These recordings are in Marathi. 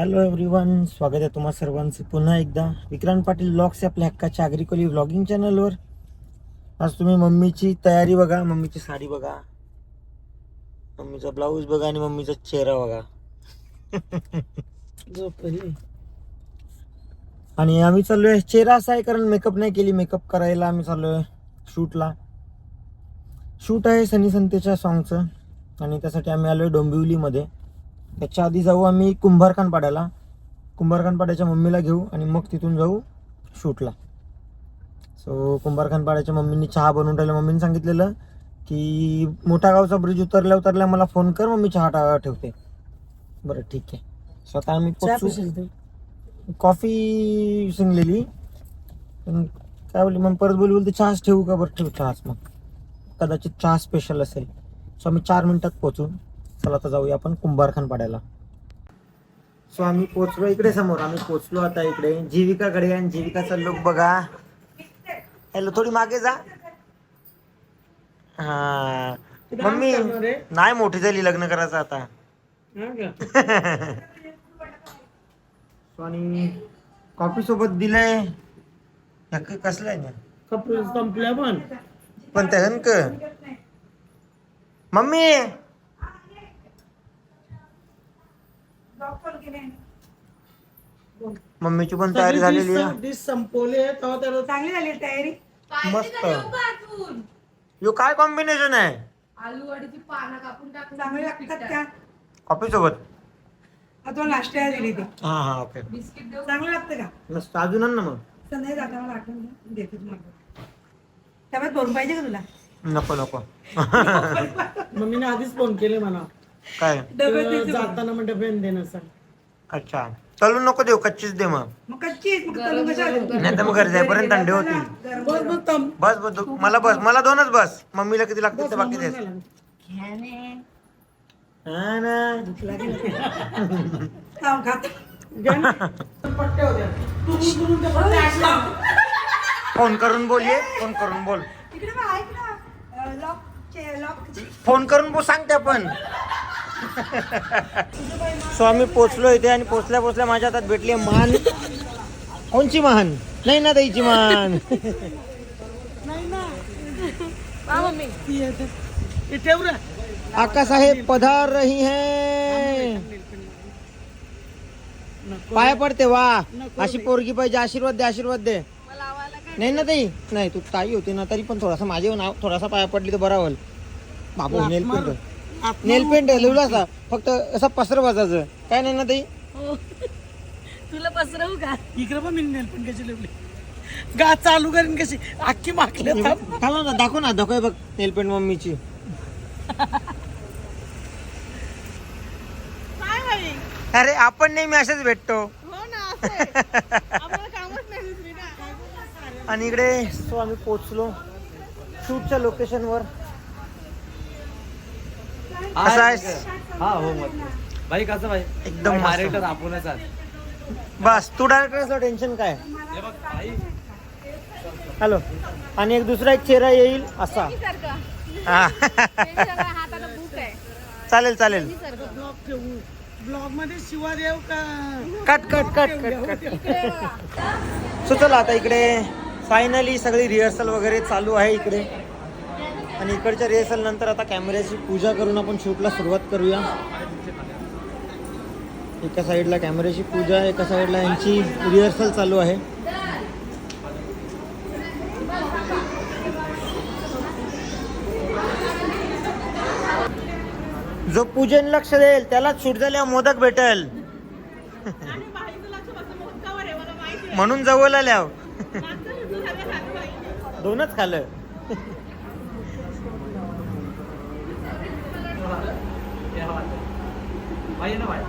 हॅलो एव्हरीवन स्वागत आहे तुम्हा सर्वांचं. पुन्हा एकदा विक्रांत पाटील ब्लॉग्स आपल्या हक्काच्या अग्रिकोली व्लॉगिंग चॅनलवर. आज तुम्ही मम्मीची तयारी बघा मम्मीची साडी बघा. मम्मीचा ब्लाऊज बघा आणि मम्मीचा चेहरा बघा. झोपली. आणि आम्ही चाललोय चेहरा असा आहे कारण मेकअप नाही केली मेकअप करायला आम्ही चाललोय शूटला. शूट आहे सनी संतेच्या सॉंगचं आणि त्यासाठी आम्ही आलोय डोंबिवलीमध्ये. त्याच्या आधी जाऊ आम्ही कुंभारखान पाड्याला कुंभारखान पाड्याच्या मम्मीला घेऊ आणि मग तिथून जाऊ शूटला. सो कुंभारखान पाड्याच्या मम्मीनी चहा बनवून ठेवला. मम्मीने सांगितलेलं की मोठा गावचा ब्रिज उतरल्या उतरल्या मला फोन कर मग मी चहा टा- ठेवते. बरं ठीक आहे. स्वतः आम्ही पोचू. कॉफी शिंगलेली पण काय बोलली मग परत बोलली बोलते चहाच ठेवू का? बरं ठेवू चहाच मग. कदाचित चहा स्पेशल असेल. सो आम्ही चार मिनिटात पोहोचू चला आता जाऊया आपण कुंभारखान पाड्याला सो आम्ही पोचलो इकडे समोर. आम्ही पोचलो आता इकडे. जीविकाकडे आणि जीविकाचा लुक बघा. हॅलो थोडी मागे जा. हा. मम्मी? नाही मोठी झाली लग्न करायचं आता. आणि कॉफी सोबत दिलंय. ह्या क- कसलं आहे ना? कपडे संपल्या पण. पण त्या मम्मी! मम्मीची पण तयारी झालेली आहे. डिश संपवले तेव्हा त्याला चांगली झाली तयारी. मस्त. यो काय कॉम्बिनेशन आहे? आलू वडीची पानं कापून टाकून चांगली लागतात का कॉफी सोबत आता नाश्त्याला दिली ती. हा हा ओके बिस्किट चांगलं लागतं का? मस्त. अजून आण ना मग. संध्याकाळी जाता मला आठवण द्या. देते तुम्हाला. त्यामुळे दोन पाहिजे का तुला? नको नको. मम्मीने आधीच फोन केले मला. काय? डबे. जाताना म्हणजे पेन देणं सांग अच्छा. तळून नको देऊ कच्चीच दे मग. मग कच्ची मग तळून कशाला देऊ? नाही तर मग घरी जाईपर्यंत थंडी गरम बस बस थांब. बस बस तू- मला बस मला दोनच बस. मम्मीला किती लागतील ते बाकी. हा ना. खात. अशा. फोन करून बोल ये फोन करून बोल. इकडे बघ, ऐक ना. अं, लॉक चे- लॉक फोन करून बोल सांगते आपण. सो आम्ही पोचलो इथे आणि पोचल्या पोचल्या माझ्या हातात भेटली मान कोणची मान नाही ना ताईची मान. आका साहेब पधार रही है. पाय पडते वा. अशी पोरगी पाहिजे आशीर्वाद दे आशीर्वाद दे. नाही ना ताई? नाही तू ताई होती ना तरी पण थोडासा माझे नाव थोडासा पाया पडली तर बरा होईल. बाबू नेल पेंट आत्मा- नेल पेंट लिवला असा. फक्त असा पसर वाजायचं काय नाही ना ताई? तुला पसरवू का? इकडे पण मी नेल पण कशी लिवली. गा चालू करीन कशी. अख्खी मागले थांब. ना दाखव ना दाखव हे बघ नेल पेंट मम्मीची. अरे आपण नेहमी असेच भेटतो. आणि इकडे सो आम्ही पोचलो. शूटच्या लोकेशनवर कसा आहेस? हा हो मग भाई कसं भाई? एकदम मस्त. डायरेक्टर आपणच आहात. बस तू डायरेक्टर टेन्शन काय? हे बघ भाई. हॅलो आणि एक दुसरा एक चेहरा येईल असा. हा. हाताला बुक आहे. चालेल चालेल. ब्लॉग ठेवू. ब्लॉगमध्ये शिवा देव का? Cut cut cut cut cut so चला आता इकडे. फायनली सगळी रिहर्सल वगैरे चालू आहे इकडे. आणि इकडच्या रिहर्सल नंतर आता कॅमेऱ्याची पूजा करून आपण शूटला सुरुवात करूया. एका साईडला कॅमेऱ्याची पूजा एका साईडला यांची रिहर्सल चालू आहे. जो पूजन लक्ष देईल त्यालाच शूट झाल्यावर मोदक भेटेल. म्हणून जवळ आल्या दोनच खाल्लं. भाई ना भाई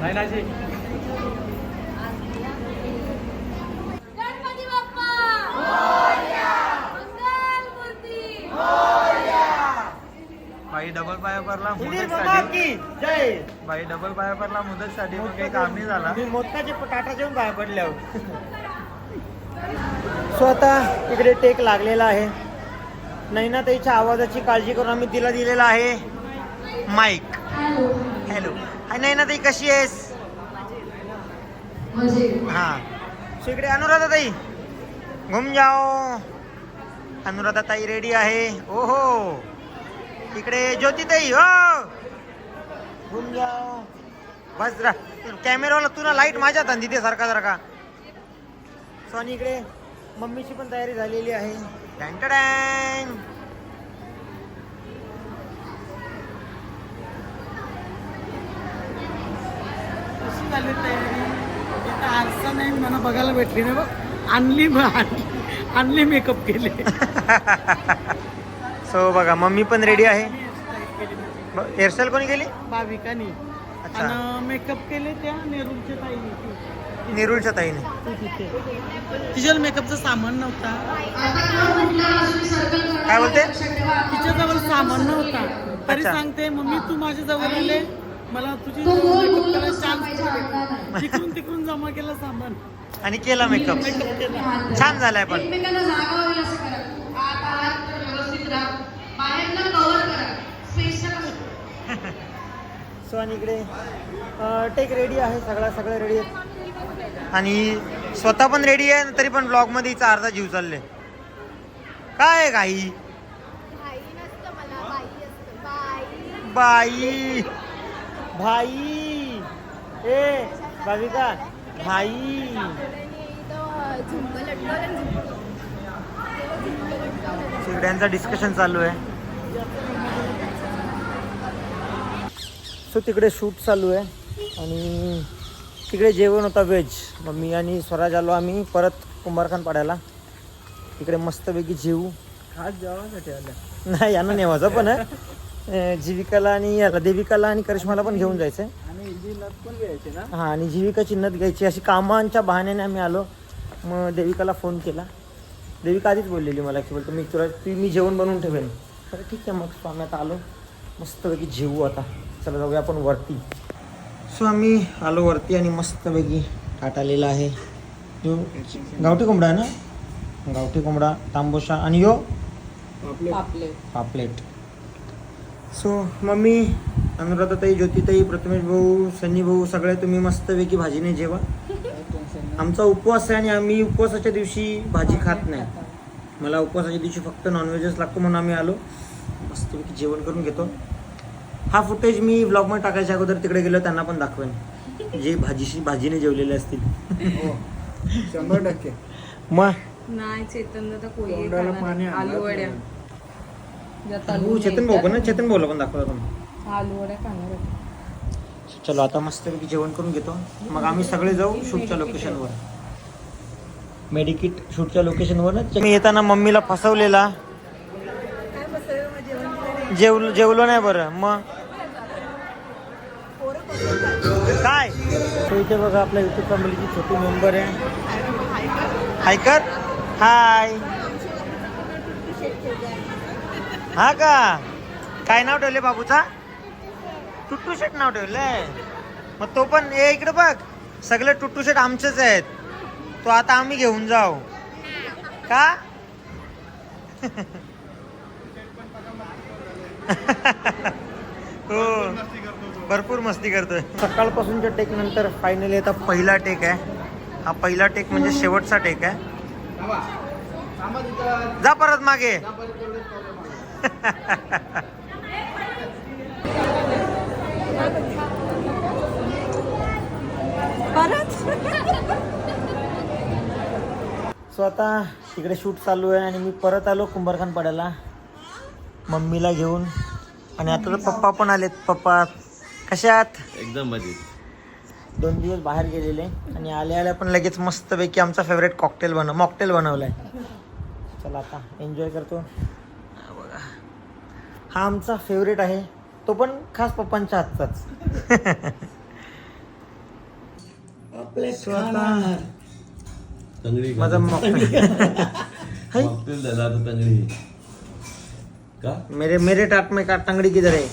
नाही नाही गणपती बाप्पा मंगल मूर्ती बाई डबल पाया मुदतसाठी की जय. भाई डबल पाया पडला मुदतसाठी मग काही काम नाही झाला. मी मोदकाचे टाटा जेवण बाहेर पडल्यावर सो आता इकडे टेक लागलेला आहे. नैनाताईच्या आवाजाची काळजी करून आम्ही तिला दिलेला आहे. माईक हॅलो हाय नैनाताई कशी आहेस? हा. सो इकडे अनुराधा ताई. घुम जाओ. अनुराधा ताई रेडी आहे. ओहो. इकडे ज्योती ताई हो. घुम जाओ बस रा कॅमेरावाला तुला लाइट माझ्या हातात तिथे सारखा सारखा सो आणि इकडे. मम्मीची पण तयारी झालेली आहे. टँटडॅन. कशी झाली तयारी? इथं आरसा नाही मला बघायला भेटली नाही बघ. आणली- आणली. मेकअप केले. सो बघा मम्मी पण रेडी आहे. हेअरस्टाईल कोणी केली? भाविकानी. अच्छा. आणि मेकअप केले त्या नेरूरच्या ताईने. नेरूळच्या ताईने. तू तिथे तिच्यावर मेकअपचं सामान नव्हता. काय बोलते? तिच्याजवळ सामान नव्हता. तरी अच्छा. सांगते मम्मी तू माझ्या जवळ आले. मला तुझी करायला तिकडून तिकडून जमा केलं सामान. आणि केला मेकअप छान झालाय पण. एकमेकांना जागा होईल असं करा. आत आहात तर व्यवस्थित राहा बाहेरनं कव्हर करा. स्पेसच्या सो आणि इकडे. टेक रेडी आहे सगळा सगळं रेडी आहे आणि स्वतः पण रेडी आहे तरी पण ब्लॉगमध्ये हिचा अर्धा जीव चालले. काय आहे काही भाई नसतं मला बाई असतं. बाई. बाई. भाई. ए भाविका भाई. शिगड्यांचा डिस्कशन चालू आहे. सो तिकडे शूट चालू आहे. आणि तिकडे जेवण होता व्हेज मम्मी आणि स्वराज आलो आम्ही परत कुंभारखान पाड्याला तिकडे मस्तपैकी जेवू खास जेवणासाठी आल्या. नाही यांना नेवायचं पण जीविकाला आणि याला देविकाला आणि करिश्माला पण घेऊन जायचं आहे हां आणि जीविकाची नथ घ्यायची अशी कामांच्या बहाण्याने आम्ही आलो. मग देविकाला फोन केला. देविका आधीच बोललेली मला की बोलतो मी तुला ती मी जेवण बनवून ठेवेन. तर ठीक आहे मग सो आम्ही आता आलो. मस्तपैकी जेवू आता. चला जाऊया आपण वरती. सो आम्ही आलो वरती आणि मस्तपैकी ताट आलेला आहे. जो गावठी कोंबडा आहे ना? गावठी कोंबडा तांबोशा आणि यो? पापलेट. सो मम्मी अनुराधाताई ज्योतिताई प्रथमेश भाऊ सनी भाऊ सगळे तुम्ही मस्तपैकी भाजीने जेवा. आमचा उपवास आहे आणि आम्ही उपवासाच्या दिवशी भाजी खात नाही. मला उपवासाच्या दिवशी फक्त नॉनव्हेजच लागतो म्हणून आम्ही आलो. मस्तपैकी जेवण करून घेतो. हा फुटेज मी ब्लॉगमध्ये टाकायच्या अगोदर तिकडे गेलो त्यांना पण दाखवेन. जे भाजीशी भाजीने जेवलेले असतील. हो. शंभर टक्के. मग? नाही चेतन दादा कोई तोंडाला पाणी आणलं. आलू वड्या. ज्यात आलू हो, चेतन भाऊ पण ना चेतन भाऊला पण दाखवला तुम्ही आलू वड्या खाणार आहे. चलो आता मस्तपैकी जेवण करून घेतो. मग आम्ही सगळे जाऊ शूटच्या लोकेशनवर मेडिकिट शूटच्या लोकेशनवर ना मी येताना मम्मीला फसवलेला. जेवलो जेवलो नाही बरं मग? काय? तो इथे बघा आपल्या युट्यूब फॅमिलीची छोटी मेंबर आहे. हाय कर हाय. हा का? काय नाव ठेवले बाबूचा? टुट्टू शेट नाव ठेवलंय. मग तो पण ए इकडे बघ. सगळे टुट्टू शेट आमचेच आहेत. तो आता आम्ही घेऊन जाऊ. का? हो. भरपूर मस्ती करतोय. सकाळपासूनच्या टेक नंतर फायनली आता पहिला टेक आहे. हा पहिला टेक म्हणजे शेवटचा टेक आहे. जा परत मागे. सो आता तिकडे शूट चालू आहे आणि मी परत आलो कुंभारखान पाड्याला. मम्मीला घेऊन. आणि आता तर पप्पा पण आलेत. पप्पा कशात एकदम मजेत. दोन दिवस बाहेर गेलेले. आणि आल्या आल्या पण लगेच मस्तपैकी आमचा फेवरेट कॉकटेल बनव मॉकटेल बनवलाय. चला आता एन्जॉय करतो. हा बघा. हा आमचा फेवरेट आहे. तो पण खास पप्पांच्या हातचाच. So आता तंगडी माझा मॉकटेल हाय मॉकटेल झाला आता तंगडी. का? मेरे मेरे टाट में का टंगड़ी किधर है?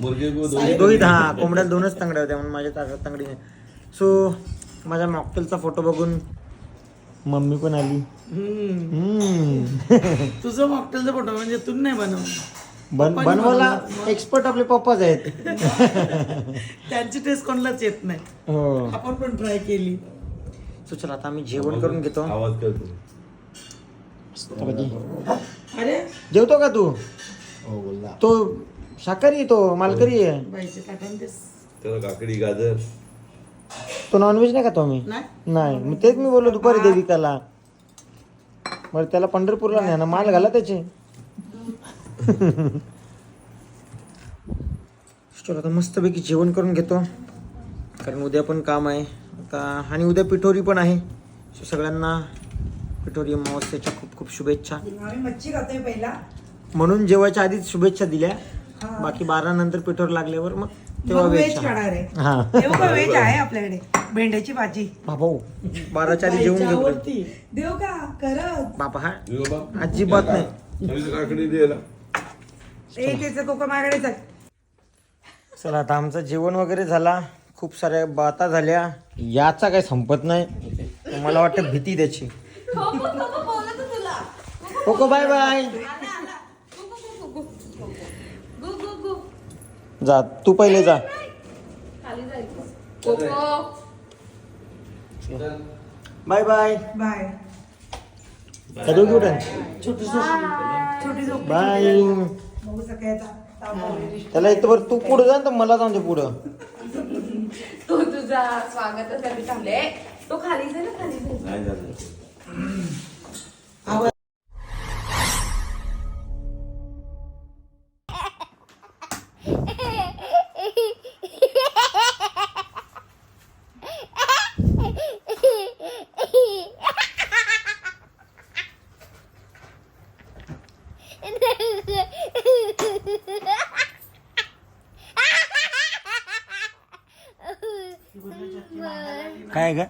मुर्गे को दोन्ही दोहीत हा कोंबड्याला दोनच तांगड्या होत्या म्हणून माझ्या ताकद तांगडी नाही. सो माझ्या मॉकटेलचा फोटो बघून मम्मी पण आली. हम्म. हम्म. तुझं मॉकटेलचा फोटो म्हणजे तू नाही बनव बन बनवायला एक्सपर्ट आपले पप्पाच आहेत. त्यांची टेस्ट कोणालाच येत नाही. हो. आपण पण ट्राय केली. सो चला आता आम्ही जेवण करून घेतो. आवाज करतो. मस्तपैकी. अरे? जेवतो का तू? हो बोलला तो शाकाहारी आहे तो मालकरी आहे. बाईचे काटून तेच त्याला काकडी गाजर. तो नॉनव्हेज नाही खातो आम्ही? नाही. नाही. मग तेच मी बोललो दुपारी देविकाला. बरं त्याला पंढरपूरला नाही ना माल घाला त्याचे. चलो आता मस्तपैकी जेवण करून घेतो. कारण उद्या पण काम आहे. आता आणि उद्या पिठोरी पण आहे. So सगळ्यांना पिठोरी अमावस्येच्या खूप खूप शुभेच्छा. आम्ही मच्छी खातोय पहिला म्हणून जेवायच्या आधीच शुभेच्छा दिल्या. बाकी बारा नंतर पिठोर लागल्यावर मग तेव्हा व्हेज वेज खाणार आहे. हा. व्हेज आपल्याकडे. भेंड्याची भाजी. भाऊ बाराच्या आधी जेवून घेतो त्याच्यावरती देऊ का? खरंच. बाबा हा. बाबा अजिबात नाही. ए त्याचं कोका माझ्याकडेच आहे. चला आता आमचं जेवण वगैरे झाला. खूप साऱ्या बाता झाल्या. याचा काही संपत नाही. मला वाटतं भीती त्याची. कोको बाय बाय. जा तू पहिले जा. Bye bye. बाय. छोटी बाय. बघू सकाळचा. त्याला एक तर तू पुढं जा ना तर मला जाऊन दे पुढं. तो तुझा स्वागतासाठी थांबले. तो खाली जाईल खाली जाईल नाही काय ग?